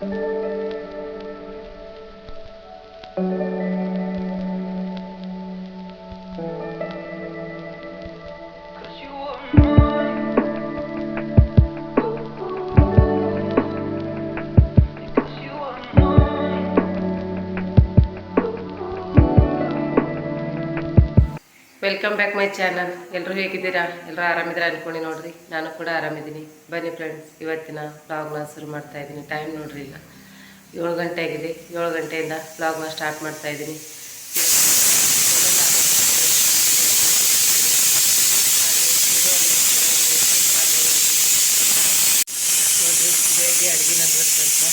Música welcome back my channel ಎಲ್ಲರೂ ಹೇಗಿದ್ದೀರಾ? ಎಲ್ಲರೂ ಆರಾಮಿದ್ದೀರಾ ಅನ್ಕೊಂಡು ನೋಡ್ರಿ. ನಾನು ಕೂಡ ಆರಾಮಿದ್ದೀನಿ. ಬನ್ನಿ ಫ್ರೆಂಡ್ಸ್ ಇವತ್ತಿನ ಬ್ಲಾಗ್ನ ಶುರು ಮಾಡ್ತಾ ಇದ್ದೀನಿ. ಟೈಮ್ ನೋಡ್ರಿ ಇಲ್ಲ ಏಳು ಗಂಟೆ ಆಗಿದೆ. ಏಳು ಗಂಟೆಯಿಂದ ಬ್ಲಾಗ್ನ ಸ್ಟಾರ್ಟ್ ಮಾಡ್ತಾ ಇದ್ದೀನಿ. ನೋಡ್ರಿ ಬೆಳಗ್ಗೆ ಅಡುಗೆ ಸ್ವಲ್ಪ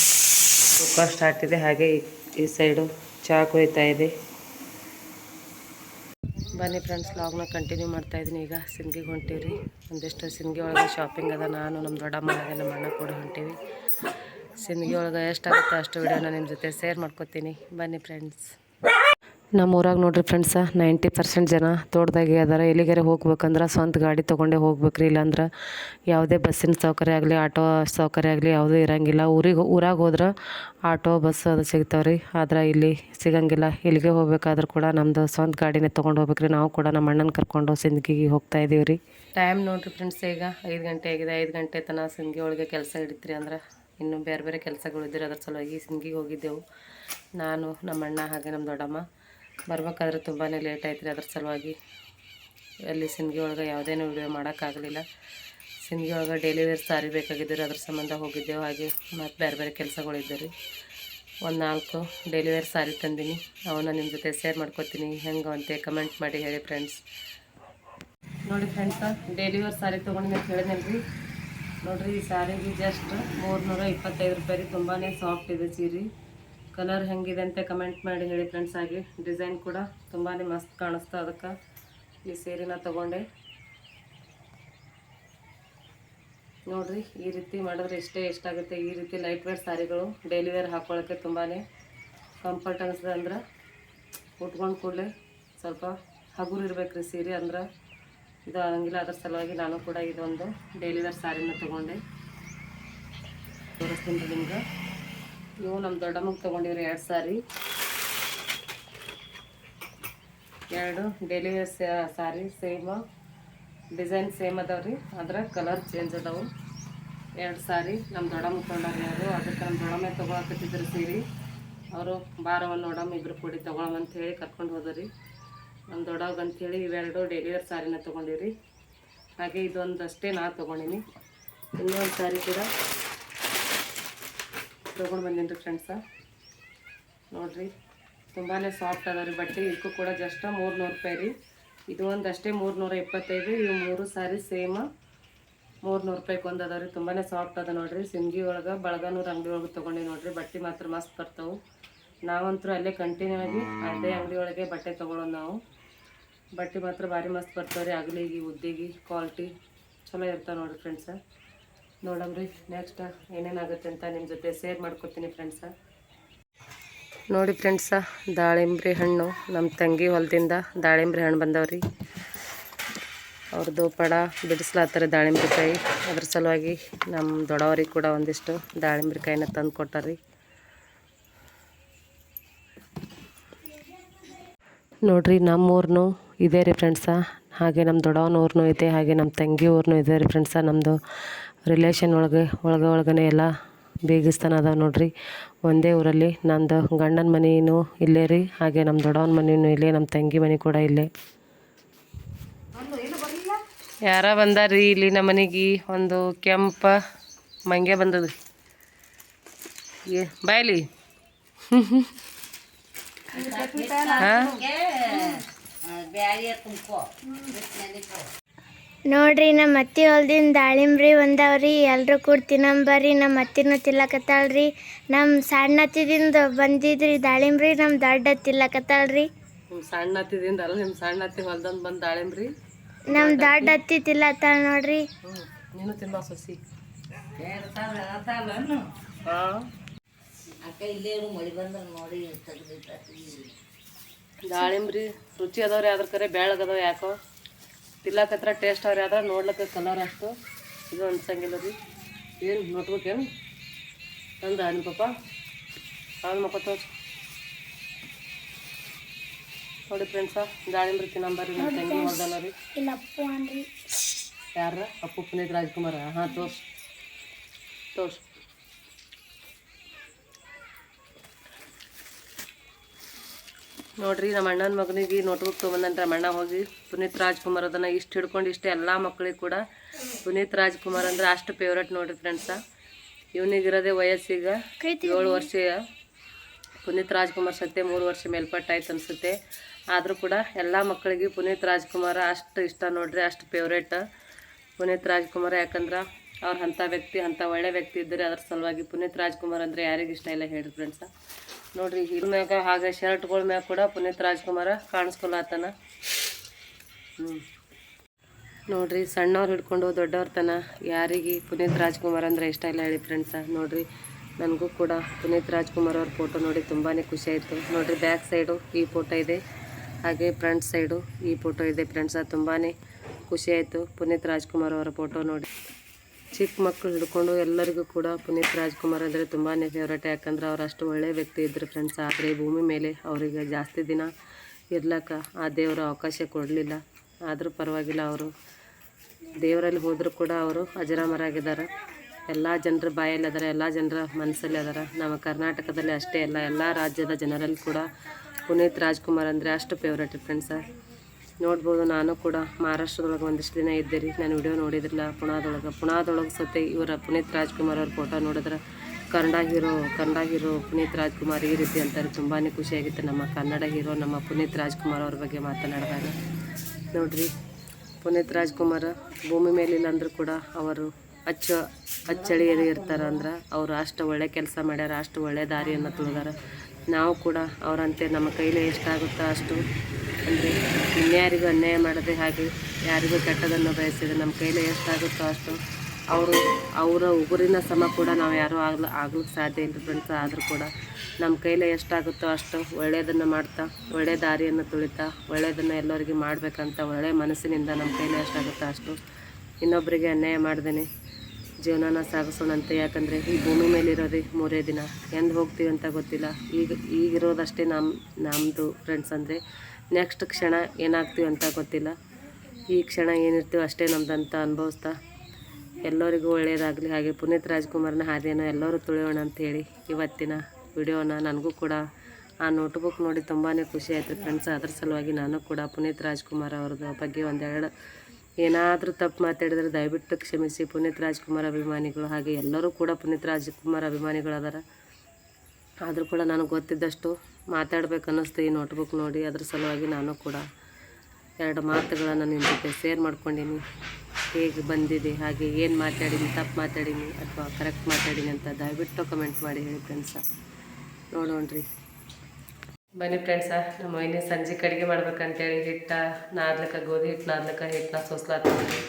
ಕುಕ್ಕರ್ ಸ್ಟಾರ್ಟ್ ಇದೆ. ಹಾಗೆ ಈ- ಈ ಸೈಡು ಚಹಾ ಕುಯ್ತಾ ಇದೆ. ಬನ್ನಿ ಫ್ರೆಂಡ್ಸ್ ಲಾಗ್ನ ಕಂಟಿನ್ಯೂ ಮಾಡ್ತಾ ಇದ್ದೀನಿ. ಈಗ ಸಿಂಧಿಗೆ ಹೊಂಟೀವಿ ಒಂದಿಷ್ಟು ಸಿಂಗಿ ಒಳಗೆ ಶಾಪಿಂಗ್ ಅದ. ನಾನು ನಮ್ಮ ದೊಡ್ಡಮ್ಮ ಹಾಗೆ ನಮ್ಮ ಅಣ್ಣ ಕೂಡ ಹೊಂಟೀವಿ. ಸಿಂಗಿ ಒಳಗೆ ಎಷ್ಟಾಗುತ್ತೆ ಅಷ್ಟು ವಿಡಿಯೋನ ನಿಮ್ಮ ಜೊತೆ ಶೇರ್ ಮಾಡ್ಕೊತೀನಿ. ಬನ್ನಿ ಫ್ರೆಂಡ್ಸ್ ನಮ್ಮ ಊರಾಗ ನೋಡ್ರಿ ಫ್ರೆಂಡ್ಸ ನೈಂಟಿ ಪರ್ಸೆಂಟ್ ಜನ ತೋಟದಾಗೆ ಅದಾರ. ಎಲ್ಲಿಗಾರ ಹೋಗ್ಬೇಕಂದ್ರೆ ಸ್ವಂತ ಗಾಡಿ ತೊಗೊಂಡೇ ಹೋಗ್ಬೇಕ್ರಿ. ಇಲ್ಲಾಂದ್ರೆ ಯಾವುದೇ ಬಸ್ಸಿನ ಸೌಕರ್ಯ ಆಗಲಿ, ಆಟೋ ಸೌಕರ್ಯ ಆಗಲಿ ಯಾವುದೂ ಇರಂಗಿಲ್ಲ. ಊರಿಗೆ ಊರಾಗ ಹೋದ್ರೆ ಆಟೋ, ಬಸ್ ಅದು ಸಿಗ್ತಾವೆ ರೀ ಆದ್ರೆ ಇಲ್ಲಿ ಸಿಗಂಗಿಲ್ಲ. ಇಲ್ಲಿಗೆ ಹೋಗ್ಬೇಕಾದ್ರೂ ಕೂಡ ನಮ್ಮದು ಸ್ವಂತ ಗಾಡಿನೇ ತೊಗೊಂಡು ಹೋಗ್ಬೇಕ್ರಿ. ನಾವು ಕೂಡ ನಮ್ಮ ಅಣ್ಣನ ಕರ್ಕೊಂಡು ಸಿಂದಗಿಗೆ ಹೋಗ್ತಾ ಇದ್ದೀವಿ ರೀ ಟೈಮ್ ನೋಡಿರಿ ಫ್ರೆಂಡ್ಸ್ ಈಗ ಐದು ಗಂಟೆ ಆಗಿದೆ. ಐದು ಗಂಟೆ ತನಕ ಸಿಂದಗಿ ಒಳಗೆ ಕೆಲಸ ಹಿಡಿತ್ರಿ ಅಂದ್ರೆ ಇನ್ನೂ ಬೇರೆ ಬೇರೆ ಕೆಲಸಗಳು ಅದ್ರ ಸಲುವಾಗಿ ಸಿಂಧಿಗೆ ಹೋಗಿದ್ದೆವು. ನಾನು ನಮ್ಮ ಅಣ್ಣ ಹಾಗೆ ನಮ್ಮ ದೊಡ್ಡಮ್ಮ. ಬರ್ಬೇಕಾದ್ರೆ ತುಂಬಾ ಲೇಟ್ ಆಯ್ತು ರೀ ಅದ್ರ ಸಲುವಾಗಿ. ಅಲ್ಲಿ ಸಿಂದಗಿ ಒಳಗೆ ಯಾವುದೇನೂ ವಿಡಿಯೋ ಮಾಡೋಕ್ಕಾಗಲಿಲ್ಲ. ಸಿಂದಗಿ ಒಳಗೆ ಡೈಲಿ ವೇರ್ ಸಾರಿ ರೀ ಅದ್ರ ಸಂಬಂಧ ಹೋಗಿದ್ದೆವು. ಹಾಗೆ ಮತ್ತು ಬೇರೆ ಬೇರೆ ಕೆಲಸಗಳಿದ್ದೆ ರೀ ಒಂದು ನಾಲ್ಕು ಡೈಲಿ ವೇರ್ ಸಾರಿ ತಂದೀನಿ. ಅವನ್ನ ನಿಮ್ಮ ಜೊತೆ ಶೇರ್ ಮಾಡ್ಕೊತೀನಿ. ಹೆಂಗೆ ಅಂತೆ ಕಮೆಂಟ್ ಮಾಡಿ ಹೇಳಿ ಫ್ರೆಂಡ್ಸ್ ನೋಡಿ ಫ್ರೆಂಡ್ಸ ಡೈಲಿ ವೇರ್ ಸಾರಿ ತೊಗೊಂಡು ಅಂತ ಹೇಳಿದ್ನಲ್ರಿ. ನೋಡಿರಿ ಈ ಸಾರಿಗೆ ಜಸ್ಟ್ ಮೂರ್ನೂರ ಇಪ್ಪತ್ತೈದು ರೂಪಾಯಿ ರೀ. ತುಂಬಾ ಸಾಫ್ಟ್ ಇದೆ ಸೀರೆ. ಕಲರ್ ಹೆಂಗಿದೆ ಅಂತ ಕಮೆಂಟ್ ಮಾಡಿ ಹೇಳಿ ಫ್ರೆಂಡ್ಸ್ ಆಗಿ. ಡಿಸೈನ್ ಕೂಡ ತುಂಬಾ ಮಸ್ತ್ ಕಾಣಿಸ್ತಾ ಅದಕ್ಕೆ. ಈ ಸೀರೆನ ತಗೊಂಡೆ. ನೋಡ್ರಿ, ಈ ರೀತಿ ಮಾಡಿದ್ರೆ ಇಷ್ಟೇ ಎಷ್ಟಾಗುತ್ತೆ. ಈ ರೀತಿ ಲೈಟ್ ವೇರ್ ಸಾರಿಗಳು ಡೈಲಿ ವೇರ್ ಹಾಕೊಳ್ಳೋಕ್ಕೆ ತುಂಬಾ ಕಂಫರ್ಟ್ ಅನಿಸ್ತದೆ ಅಂದ್ರೆ ಉಟ್ಕೊಂಡು ಕೂಡಲೇ ಸ್ವಲ್ಪ ಹಗುರು ಇರಬೇಕು ರೀ ಸೀರೆ ಅಂದ್ರೆ. ಇದು ಆಗಂಗಿಲ್ಲ ಅದ್ರ ಸಲುವಾಗಿ ನಾನು ಕೂಡ ಇದೊಂದು ಡೈಲಿ ವೇರ್ ಸಾರಿನ ತೊಗೊಂಡೆ. ತೋರಿಸ್ತೀನಿ ನಿಮ್ಗೆ. ಇವು ನಮ್ಮ ದೊಡ್ಡಮ್ಮಗೆ ತೊಗೊಂಡಿವ್ರಿ ಎರಡು ಸಾರಿ. ಎರಡು daily sari same design same ಅದಾವ್ರಿ. ಅದ್ರ ಕಲರ್ ಚೇಂಜ್ ಅದಾವು. ಎರಡು ಸಾರಿ ನಮ್ಮ ದೊಡ್ಡಮ್ಮ ತೊಗೊಂಡಾರಿ ಅವರು ಅದಕ್ಕೆ ನಮ್ಮ ದೊಡ್ಡಮ್ಮ ತೊಗೊಳಕತ್ತಿದ್ರು ಸೀರೆ. ಅವರು ಬಾರವ ನೋಡಮ್ಮ ಇಬ್ರು ಕೂಡಿ ಅಂತ ಹೇಳಿ ಕರ್ಕೊಂಡು ಹೋದ್ರಿ. ನಮ್ಮ ದೊಡ್ಡವಾಗ ಅಂಥೇಳಿ ಇವೆರಡು ಡೈಲಿ ವೇರ್ ಸಾರಿನ ತೊಗೊಂಡಿವ್ರಿ. ಹಾಗೆ ಇದೊಂದಷ್ಟೇ ನಾ ತೊಗೊಂಡಿನಿ. ಇನ್ನೊಂದು ಸಾರಿ ಕೂಡ ತೊಗೊಂಡು ಬಂದೀನಿ ರೀ ಫ್ರೆಂಡ್ಸ ನೋಡಿರಿ ತುಂಬಾ ಸಾಫ್ಟ್ ಅದ ರೀ. ಬಟ್ಟೆ ಇದಕ್ಕೂ ಕೂಡ ಜಸ್ಟ್ ಮೂರು ನೂರು ರೂಪಾಯಿ ರೀ. ಇದು ಒಂದು ಅಷ್ಟೇ ಮೂರು ನೂರ ಇಪ್ಪತ್ತೈದು ಇವು ಮೂರು ಸಾರಿ ಸೇಮ್ ಮೂರು ನೂರು ರೂಪಾಯಿಗೆ ಒಂದು ಅದಾವ ರೀ. ತುಂಬಾ ಸಾಫ್ಟ್ ಅದ ನೋಡಿರಿ. ಸಿಂಗಿ ಒಳಗೆ ಬಳಗನೂರು ಅಂಗಡಿ ಒಳಗೆ ತೊಗೊಂಡಿ ನೋಡಿರಿ. ಬಟ್ಟೆ ಮಾತ್ರ ಮಸ್ತ್ ಬರ್ತಾವೆ. ನಾವಂತೂ ಅಲ್ಲೇ ಕಂಟಿನ್ಯೂ ಆಗಿ ಅದೇ ಅಂಗಡಿ ಒಳಗೆ ಬಟ್ಟೆ ತೊಗೊಳೋದು ನಾವು. ಬಟ್ಟೆ ಮಾತ್ರ ಭಾರಿ ಮಸ್ತ್ ಬರ್ತಾವೆ ರೀ. ಅಗಲಿಗೆ, ಉದ್ದಿಗೆ ಕ್ವಾಲಿಟಿ ಚಲೋ ಇರ್ತಾವೆ ನೋಡ್ರಿ ಫ್ರೆಂಡ್ಸ ನೋಡಮ್ರಿ ನೆಕ್ಸ್ಟ್ ಏನೇನಾಗುತ್ತೆ ಅಂತ ನಿಮ್ಮ ಜೊತೆ ಶೇರ್ ಮಾಡ್ಕೊತೀನಿ ಫ್ರೆಂಡ್ಸ ನೋಡಿ ಫ್ರೆಂಡ್ಸ ದಾಳಿಂಬ್ರಿ ಹಣ್ಣು. ನಮ್ಮ ತಂಗಿ ಹೊಲದಿಂದ ದಾಳಿಂಬ್ರಿ ಹಣ್ಣು ಬಂದವ್ರಿ. ಅವ್ರದ್ದು ಪಡ ಬಿಡಿಸ್ಲಾತಾರೆ ದಾಳಿಂಬ್ರಿ ಕಾಯಿ. ಅದ್ರ ಸಲುವಾಗಿ ನಮ್ಮ ದೊಡ್ಡವ್ರಿಗೆ ಕೂಡ ಒಂದಿಷ್ಟು ದಾಳಿಂಬ್ರಿ ಕಾಯಿನ ತಂದು ಕೊಟ್ಟಾರಿ ನೋಡ್ರಿ, ನಮ್ಮೂರ್ನು ಇದೆ ರೀ ಫ್ರೆಂಡ್ಸ ಹಾಗೆ ನಮ್ಮ ದೊಡ್ಡವನ ಊರ್ನೂ ಇದೆ, ಹಾಗೆ ನಮ್ಮ ತಂಗಿ ಊರ್ನೂ ಇದೆ ರೀ ಫ್ರೆಂಡ್ಸ ನಮ್ಮದು ರಿಲೇಷನ್ ಒಳಗೆ ಒಳಗೆ ಒಳಗನೆ ಎಲ್ಲ ಬೇಗಿಸ್ತಾನ ಅದಾವೆ ನೋಡ್ರಿ. ಒಂದೇ ಊರಲ್ಲಿ ನಂದು ಗಂಡನ ಮನೆಯೂ ಇಲ್ಲೇ ರೀ ಹಾಗೆ ನಮ್ಮ ದೊಡ್ಡವನ ಮನೆಯೂ ಇಲ್ಲೇ ನಮ್ಮ ತಂಗಿ ಮನೆ ಕೂಡ ಇಲ್ಲೇ. ಯಾರ ಬಂದಾರಿ ಇಲ್ಲಿ ನಮ್ಮ ಮನೆಗೆ ಒಂದು ಕೆಂಪ ಮಂಗೆ ಬಂದದ. ಏ ಬಾಯ್ಲಿ ಹಾಂ? ನೋಡ್ರಿ ನಮ್ಮ ಅತ್ತಿ ಹೊಲ್ದಿನ ದಾಳಿಂಬ್ರಿ ಒಂದವ್ರಿ ಎಲ್ಲರೂ ಕೂಡ ತಿನ್ನಂಬರ್ರಿ ನಮ್ಮ ಅತ್ತಿನೂ ತಿಲ್ಲಕತ್ತಾಳ್ರಿ ನಮ್ಮ ಸಣ್ಣ ಅತ್ತಿದಿಂದ ಬಂದಿದ್ರಿ ದಾಳಿಂಬ್ರಿ ನಮ್ಮ ದೊಡ್ಡ ತಿಲ್ಲಕತ್ತಾಳ್ರಿ ನಿಮ್ಮ ಸಣ್ಣ ಅತ್ತಿದಿಂದ ಅಲ್ಲ ನಿಮ್ಮ ಸಣ್ಣ ಹತ್ತಿ ಹೊಲ್ದಂದು ಬಂದು ದಾಳಿಂಬ್ರಿ? ನಮ್ಮ ದೊಡ್ಡ ಅತ್ತಿ ತಿಲ್ಲತ್ತಾಳ ನೋಡ್ರಿ. ನೀನು ತಿನ್ನ ಸೊಸಿ. ದಾಳಿಂಬ್ರಿ ರುಚಿ ಅದಾವ್ರಿ ಅದ್ರ ಕರೆ ಬೆಳ್ಳಗದಾವ ಯಾಕೋ? ತಿಲ್ಲಕತ್ರ ಟೇಸ್ಟ್ ಅವ್ರಿ ಆದ್ರೆ ನೋಡ್ಲಕ್ಕ ಕಲರ್ ಅಷ್ಟು. ಇದು ಅನ್ಸಂಗಿಲ್ಲ ರೀ. ಏನು ನೋಡ್ಬೇಕೇನು ಅಂದ ನಿಮ್ಮ ಪಾಪ. ಅವ್ನ ಮಕ್ಕ ತೋರ್ಸು. ನೋಡಿ ಫ್ರೆಂಡ್ಸ ದಾಳಿಂಬ್ರಿ ತಿನ್ನಂಬರ್ರಿ ನಮ್ಮ ತಂಗಿ ಹೊಲ್ದಲ್ಲ ರೀ. ಯಾರ ಅಪ್ಪು ಪುನೀತ್ ರಾಜ್ಕುಮಾರ. ಹಾಂ ತೋರ್ಸು. ತೋರ್ಸು. ನೋಡ್ರಿ ನಮ್ಮ ಅಣ್ಣನ ಮಗನಿಗೆ ನೋಟ್ಬುಕ್ ತೊಗೊಂಬಂದ್ರೆ ನಮ್ಮ ಅಣ್ಣ ಹೋಗಿ ಪುನೀತ್ ರಾಜ್ಕುಮಾರ್ ಅದನ್ನು ಇಷ್ಟು ಹಿಡ್ಕೊಂಡು ಇಷ್ಟು ಎಲ್ಲ ಮಕ್ಕಳಿಗೆ ಕೂಡ. ಪುನೀತ್ ರಾಜ್ಕುಮಾರ್ ಅಂದ್ರೆ ಅಷ್ಟು ಫೇವ್ರೇಟ್ ನೋಡ್ರಿ ಫ್ರೆಂಡ್ಸ ಇವನಿಗಿರೋದೇ ವಯಸ್ಸೀಗ ಏಳು ವರ್ಷ. ಪುನೀತ್ ರಾಜ್ಕುಮಾರ್ ಸತ್ತೆ ಮೂರು ವರ್ಷ ಮೇಲ್ಪಟ್ಟಾಯ್ತು ಅನಿಸುತ್ತೆ. ಆದರೂ ಕೂಡ ಎಲ್ಲ ಮಕ್ಕಳಿಗೆ ಪುನೀತ್ ರಾಜ್ಕುಮಾರ ಅಷ್ಟು ಇಷ್ಟ ನೋಡ್ರಿ ಅಷ್ಟು ಫೇವ್ರೇಟ್ ಪುನೀತ್ ರಾಜ್ಕುಮಾರ್ ಯಾಕಂದ್ರೆ ಅವ್ರು ಅಂಥ ವ್ಯಕ್ತಿ ಅಂಥ ಒಳ್ಳೆ ವ್ಯಕ್ತಿ ಇದ್ದರೆ ಅದ್ರ ಸಲುವಾಗಿ ಪುನೀತ್ ರಾಜ್ಕುಮಾರ್ ಅಂದರೆ ಯಾರಿಗೆ ಇಷ್ಟ ಇಲ್ಲ ಹೇಳಿ ಫ್ರೆಂಡ್ಸ ನೋಡ್ರಿ ಇದ್ರ ಮ್ಯಾಗ ಹಾಗೆ ಶರ್ಟ್ಗಳ ಮ್ಯಾಗ ಕೂಡ ಪುನೀತ್ ರಾಜ್ಕುಮಾರ ಕಾಣಿಸ್ಕೊಳತನ ಹ್ಞೂ ನೋಡ್ರಿ, ಸಣ್ಣವ್ರು ಹಿಡ್ಕೊಂಡು ದೊಡ್ಡವ್ರ ತನ ಯಾರಿಗೆ ಪುನೀತ್ ರಾಜ್ಕುಮಾರ್ ಅಂದರೆ ಇಷ್ಟ ಇಲ್ಲ ಹೇಳಿ ಫ್ರೆಂಡ್ಸ ನೋಡ್ರಿ, ನನಗೂ ಕೂಡ ಪುನೀತ್ ರಾಜ್ಕುಮಾರ್ ಅವ್ರ ಫೋಟೋ ನೋಡಿ ತುಂಬಾ ಖುಷಿ ಆಯಿತು. ನೋಡ್ರಿ ಬ್ಯಾಕ್ ಸೈಡು ಈ ಫೋಟೋ ಇದೆ. ಹಾಗೆ ಫ್ರಂಟ್ ಸೈಡು ಈ ಫೋಟೋ ಇದೆ ಫ್ರೆಂಡ್ಸ ತುಂಬಾ ಖುಷಿ ಆಯಿತು ಪುನೀತ್ ರಾಜ್ಕುಮಾರ್ ಅವರ ಫೋಟೋ ನೋಡಿ. ಚಿಕ್ಕ ಮಕ್ಕಳು ಹಿಡ್ಕೊಂಡು ಎಲ್ಲರಿಗೂ ಕೂಡ ಪುನೀತ್ ರಾಜ್ಕುಮಾರ್ ಅಂದರೆ ತುಂಬಾ ಫೇವ್ರೇಟ್ ಯಾಕಂದ್ರೆ ಅವ್ರು ಅಷ್ಟು ಒಳ್ಳೆಯ ವ್ಯಕ್ತಿ ಇದ್ದರು ಫ್ರೆಂಡ್ಸ್ ಆದರೆ ಭೂಮಿ ಮೇಲೆ ಅವರಿಗೆ ಜಾಸ್ತಿ ದಿನ ಇರ್ಲಕ್ಕ. ಆ ದೇವರ ಅವಕಾಶ ಕೊಡಲಿಲ್ಲ. ಆದರೂ ಪರವಾಗಿಲ್ಲ ಅವರು. ದೇವರಲ್ಲಿ ಹೋದರೂ ಕೂಡ ಅವರು ಅಜರಾಮರಾಗಿದ್ದಾರೆ ಎಲ್ಲ ಜನರ ಬಾಯಲ್ಲಿ ಅದಾರ, ಎಲ್ಲ ಜನರ ಮನಸ್ಸಲ್ಲಿ ಅದಾರ. ನಮ್ಮ ಕರ್ನಾಟಕದಲ್ಲಿ ಅಷ್ಟೇ ಅಲ್ಲ, ಎಲ್ಲ ರಾಜ್ಯದ ಜನರಲ್ಲಿ ಕೂಡ ಪುನೀತ್ ರಾಜ್ಕುಮಾರ್ ಅಂದರೆ ಅಷ್ಟು ಫೇವ್ರೇಟ್ ಫ್ರೆಂಡ್ಸ ನೋಡ್ಬೋದು, ನಾನು ಕೂಡ ಮಹಾರಾಷ್ಟ್ರದೊಳಗೆ ಒಂದಿಷ್ಟು ದಿನ ಇದ್ದೆ ರೀ. ನಾನು ವಿಡಿಯೋ ನೋಡಿದ್ರಲ್ಲ ಪುಣಾದೊಳಗೆ ಪುಣಾದೊಳಗೆ ಸತೆ ಇವರ ಪುನೀತ್ ರಾಜ್ಕುಮಾರ್ ಅವ್ರ ಫೋಟೋ ನೋಡಿದ್ರೆ, ಕನ್ನಡ ಹೀರೋ ಕನ್ನಡ ಹೀರೋ ಪುನೀತ್ ರಾಜ್ಕುಮಾರ್ ಈ ರೀತಿ ಅಂತಾರೆ. ತುಂಬಾ ಖುಷಿಯಾಗಿತ್ತು ನಮ್ಮ ಕನ್ನಡ ಹೀರೋ ನಮ್ಮ ಪುನೀತ್ ರಾಜ್ಕುಮಾರ್ ಅವ್ರ ಬಗ್ಗೆ ಮಾತನಾಡಿದಾಗ. ನೋಡ್ರಿ, ಪುನೀತ್ ರಾಜ್ಕುಮಾರ್ ಭೂಮಿ ಮೇಲಿಲ್ಲ ಅಂದರೂ ಕೂಡ ಅವರು ಅಚ್ಚ ಅಚ್ಚಳಿಯಲ್ಲಿ ಇರ್ತಾರೆ ಅಂದ್ರೆ ಅವರು ಅಷ್ಟು ಒಳ್ಳೆ ಕೆಲಸ ಮಾಡ್ಯಾರ, ಅಷ್ಟು ಒಳ್ಳೆ ದಾರಿಯನ್ನು ತುಳಿದಾರ. ನಾವು ಕೂಡ ಅವರಂತೆ ನಮ್ಮ ಕೈಲಿ ಎಷ್ಟಾಗುತ್ತೋ ಅಷ್ಟು ಅಂದರೆ ಇನ್ಯಾರಿಗೂ ಅನ್ಯಾಯ ಮಾಡದೆ ಹಾಗೆ ಯಾರಿಗೂ ಕೆಟ್ಟದನ್ನು ಬಯಸಿದೆ ನಮ್ಮ ಕೈಲಿ ಎಷ್ಟಾಗುತ್ತೋ ಅಷ್ಟು ಅವರು ಅವರ ಉಗುರಿನ ಸಮ ಕೂಡ ನಾವು ಯಾರೂ ಆಗಲು, ಆಗ್ಲಿಕ್ಕೆ ಸಾಧ್ಯ ಇಲ್ಲ ಫ್ರೆಂಡ್ಸ್ ಆದರೂ ಕೂಡ. ನಮ್ಮ ಕೈಲಿ ಎಷ್ಟಾಗುತ್ತೋ ಅಷ್ಟು ಒಳ್ಳೆಯದನ್ನು ಮಾಡ್ತಾ ಒಳ್ಳೆಯ ದಾರಿಯನ್ನು ತುಳಿತಾ, ಒಳ್ಳೆಯದನ್ನು ಎಲ್ಲರಿಗೆ ಮಾಡಬೇಕಂತ ಒಳ್ಳೆಯ ಮನಸ್ಸಿನಿಂದ ನಮ್ಮ ಕೈಲಿ ಎಷ್ಟಾಗುತ್ತೋ ಅಷ್ಟು ಇನ್ನೊಬ್ಬರಿಗೆ ಅನ್ಯಾಯ ಮಾಡ್ದೇನೆ. ಜೀವನನ ಸಾಗಿಸೋಣಂತೆ ಯಾಕಂದರೆ ಈ ಭೂಮಿ ಮೇಲೆ ಮೂರೇ ದಿನ. ಎಂದು ಹೋಗ್ತೀವಿ ಅಂತ ಗೊತ್ತಿಲ್ಲ. ಈಗ, ಈಗಿರೋದಷ್ಟೇ ನಮ್ಮ ನಮ್ಮದು ಫ್ರೆಂಡ್ಸ್ ಅಂದರೆ ನೆಕ್ಸ್ಟ್ ಕ್ಷಣ ಏನಾಗ್ತೀವಿ ಅಂತ ಗೊತ್ತಿಲ್ಲ. ಈ ಕ್ಷಣ ಏನಿರ್ತೀವಿ ಅಷ್ಟೇ ನಮ್ದಂತ ಅನುಭವಿಸ್ತಾ. ಎಲ್ಲರಿಗೂ ಒಳ್ಳೆಯದಾಗಲಿ ಹಾಗೆ ಪುನೀತ್ ರಾಜ್ಕುಮಾರ್ನ ಹಾದಿಯನ್ನು ಎಲ್ಲರೂ ತುಳಿಯೋಣ ಅಂತೇಳಿ ಇವತ್ತಿನ ವಿಡಿಯೋನ ನನಗೂ ಕೂಡ ಆ ನೋಟ್ಬುಕ್ ನೋಡಿ ತುಂಬಾ ಖುಷಿ ಆಯಿತು ಫ್ರೆಂಡ್ಸ್ ಅದ್ರ ಸಲುವಾಗಿ ನಾನು ಕೂಡ ಪುನೀತ್ ರಾಜ್ಕುಮಾರ್ ಅವ್ರದ ಬಗ್ಗೆ ಒಂದೆರಡು ಏನಾದರೂ ತಪ್ಪು ಮಾತಾಡಿದರೆ ದಯವಿಟ್ಟು ಕ್ಷಮಿಸಿ. ಪುನೀತ್ ರಾಜ್ಕುಮಾರ್ ಅಭಿಮಾನಿಗಳು ಹಾಗೆ ಎಲ್ಲರೂ ಕೂಡ ಪುನೀತ್ ರಾಜ್ಕುಮಾರ್ ಅಭಿಮಾನಿಗಳು ಅದಾರ ಆದರೂ ಕೂಡ ನನಗೆ ಗೊತ್ತಿದ್ದಷ್ಟು ಮಾತಾಡ್ಬೇಕು ಅನ್ನಿಸ್ತು ಈ ನೋಟ್ಬುಕ್ ನೋಡಿ, ಅದ್ರ ಸಲುವಾಗಿ ನಾನು ಕೂಡ ಎರಡು ಮಾತುಗಳನ್ನು ನಿಮ್ಮ ಜೊತೆ ಶೇರ್ ಮಾಡ್ಕೊಂಡೀನಿ. ಹೇಗೆ ಬಂದಿದೆ, ಹಾಗೆ ಏನು ಮಾತಾಡೀನಿ, ತಪ್ಪು ಮಾತಾಡೀನಿ ಅಥವಾ ಕರೆಕ್ಟ್ ಮಾತಾಡೀನಿ ಅಂತ ದಯವಿಟ್ಟು ಕಮೆಂಟ್ ಮಾಡಿ ಹೇಳಿ ಫ್ರೆಂಡ್ಸ ನೋಡೋಣ್ರಿ. ಬನ್ನಿ ಫ್ರೆಂಡ್ಸ ನಮ್ಮ ಮೈನೆ ಸಂಜೆ ಕಡೆಗೆ ಮಾಡ್ಬೇಕಂತೇಳಿ ಹಿಟ್ಟ ನಾದ್ಲಕ್ಕ ಗೋಧಿ ಹಿಟ್ಟು ನಾದ್ಲಕ್ಕ ಹಿಟ್ಟನ್ನ ಸೋಸ್ಲಾತೀವಿ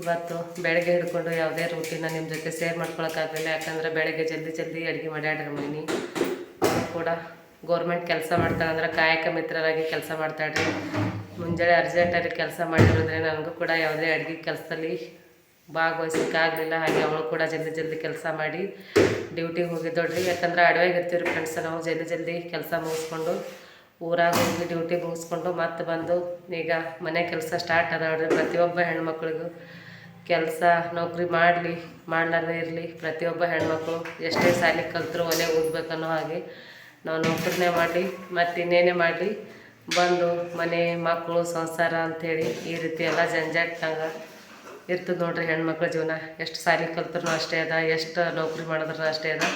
ಇವತ್ತು ಬೆಳಗ್ಗೆ ಹಿಡ್ಕೊಂಡು ಯಾವುದೇ ರೂಟಿನ ನಿಮ್ಮ ಜೊತೆ ಶೇರ್ ಮಾಡ್ಕೊಳಕ್ಕಾಗಲಿಲ್ಲ, ಯಾಕಂದ್ರೆ ಬೆಳಗ್ಗೆ ಜಲ್ದಿ ಜಲ್ದಿ ಅಡುಗೆ ಮಾಡ್ಯಾಡ್ರಿ ಮೈನಿ ಕೂಡ ಗೌರ್ಮೆಂಟ್ ಕೆಲಸ ಮಾಡ್ತಾಳಂದ್ರೆ ಕಾಯಕ ಮಿತ್ರರಾಗಿ ಕೆಲಸ ಮಾಡ್ತಾಳ್ರಿ. ಮುಂಜಾನೆ ಅರ್ಜೆಂಟಾಗಿ ಕೆಲಸ ಮಾಡಿರೋದ್ರೆ ನನಗೂ ಕೂಡ ಯಾವುದೇ ಅಡುಗೆ ಕೆಲಸದಲ್ಲಿ ಭಾಗವಹಿಸೋಕ್ಕಾಗಲಿಲ್ಲ. ಹಾಗೆ ಅವಳು ಕೂಡ ಜಲ್ದಿ ಜಲ್ದಿ ಕೆಲಸ ಮಾಡಿ ಡ್ಯೂಟಿಗೆ ಹೋಗಿದ್ದೋಳ್ರಿ ಯಾಕಂದ್ರೆ ಅಡವೆಗೆ ಇರ್ತೀವಿ ಫ್ರೆಂಡ್ಸ್ ನಾವು ಜಲ್ದಿ ಜಲ್ದಿ ಕೆಲಸ ಮುಗಿಸ್ಕೊಂಡು ಊರಾಗ ಹೋಗಿ ಡ್ಯೂಟಿ ಮುಗಿಸ್ಕೊಂಡು ಮತ್ತೆ ಬಂದು ಈಗ ಮನೆ ಕೆಲಸ ಸ್ಟಾರ್ಟ್ ಅದಾವ್ರಿ ಪ್ರತಿಯೊಬ್ಬ ಹೆಣ್ಮಕ್ಳಿಗೂ ಕೆಲಸ, ನೌಕರಿ ಮಾಡಲಿ, ಮಾಡ್ಲಾರ್ದೇ ಇರಲಿ ಪ್ರತಿಯೊಬ್ಬ ಹೆಣ್ಮಕ್ಳು ಎಷ್ಟೇ ಸಾಲಿ ಕಲ್ತರೂ ಒಲೆ ಓದ್ಬೇಕನ್ನೋ ಹಾಗೆ ನಾವು ನೌಕರಿನೇ ಮಾಡಲಿ, ಮತ್ತು ಇನ್ನೇನೇ ಮಾಡಲಿ. ಬಂದು ಮನೆ, ಮಕ್ಕಳು, ಸಂಸಾರ ಅಂಥೇಳಿ ಈ ರೀತಿ ಎಲ್ಲ ಜಂಜಾಟ್ನಾಗ ಇರ್ತದೆ ನೋಡ್ರಿ ಹೆಣ್ಮಕ್ಳ ಜೀವನ. ಎಷ್ಟು ಸಾರಿ ಕಲ್ತ್ರೂ ಅಷ್ಟೇ ಅದ, ಎಷ್ಟು ನೌಕರಿ ಮಾಡಿದ್ರು ಅಷ್ಟೇ ಅದ.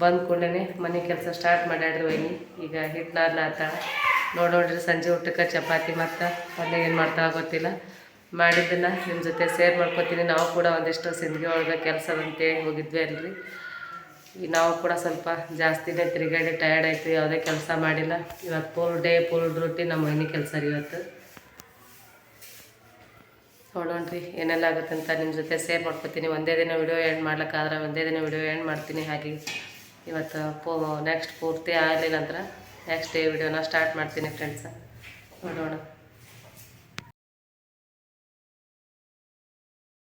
ಬಂದ ಕೂಡಲೇ ಮನೆ ಕೆಲಸ ಸ್ಟಾರ್ಟ್ ಮಾಡ್ಯಾಡ್ರಿ ವೈನಿ. ಈಗ ಹಿಟ್ಟು ನೋಡಿ ನೋಡೋಣ್ರಿ ಸಂಜೆ ಊಟಕ್ಕೆ ಚಪಾತಿ ಮತ್ತು ಅಲ್ಲಿ ಏನು ಮಾಡ್ತಾ ಗೊತ್ತಿಲ್ಲ. ಮಾಡಿದ್ದನ್ನು ನಿಮ್ಮ ಜೊತೆ ಸೇರ್ ಮಾಡ್ಕೊತೀನಿ. ನಾವು ಕೂಡ ಒಂದಿಷ್ಟು ಸಿಂದಿಗೆ ಒಳಗೆ ಕೆಲಸ ಅಂತೇಳಿ ಹೋಗಿದ್ವಿ ಅಲ್ರಿ. ನಾವು ಕೂಡ ಸ್ವಲ್ಪ ಜಾಸ್ತಿನೇ ತಿರುಗಾಡಿ ಟಯರ್ಡ್ ಆಯಿತು, ಯಾವುದೇ ಕೆಲಸ ಮಾಡಿಲ್ಲ. ಇವತ್ತು ಫುಲ್ ಡೇ ಫುಲ್ ಡ್ಯೂಟಿ ನಮ್ಮ ಮನೆ ಕೆಲಸ ರೀ ಇವತ್ತು. ನೋಡೋಣ್ರಿ ಏನೆಲ್ಲ ಆಗುತ್ತೆ ಅಂತ ನಿಮ್ಮ ಜೊತೆ ಶೇರ್ ಮಾಡ್ಕೊತೀನಿ. ಒಂದೇ ದಿನ ವಿಡಿಯೋ ಎಂಡ್ ಮಾಡ್ಲಿಕ್ಕಾದ್ರೆ ಒಂದೇ ದಿನ ವಿಡಿಯೋ ಎಂಡ್ ಮಾಡ್ತೀನಿ. ಹಾಗೆ ಇವತ್ತು ಪೂ ನೆಕ್ಸ್ಟ್ ಪೂರ್ತಿ ಆಗಲಿಲ್ಲ ಅಂದ್ರೆ ನೆಕ್ಸ್ಟ್ ಡೇ ವಿಡಿಯೋನ ಸ್ಟಾರ್ಟ್ ಮಾಡ್ತೀನಿ ಫ್ರೆಂಡ್ಸ ನೋಡೋಣ.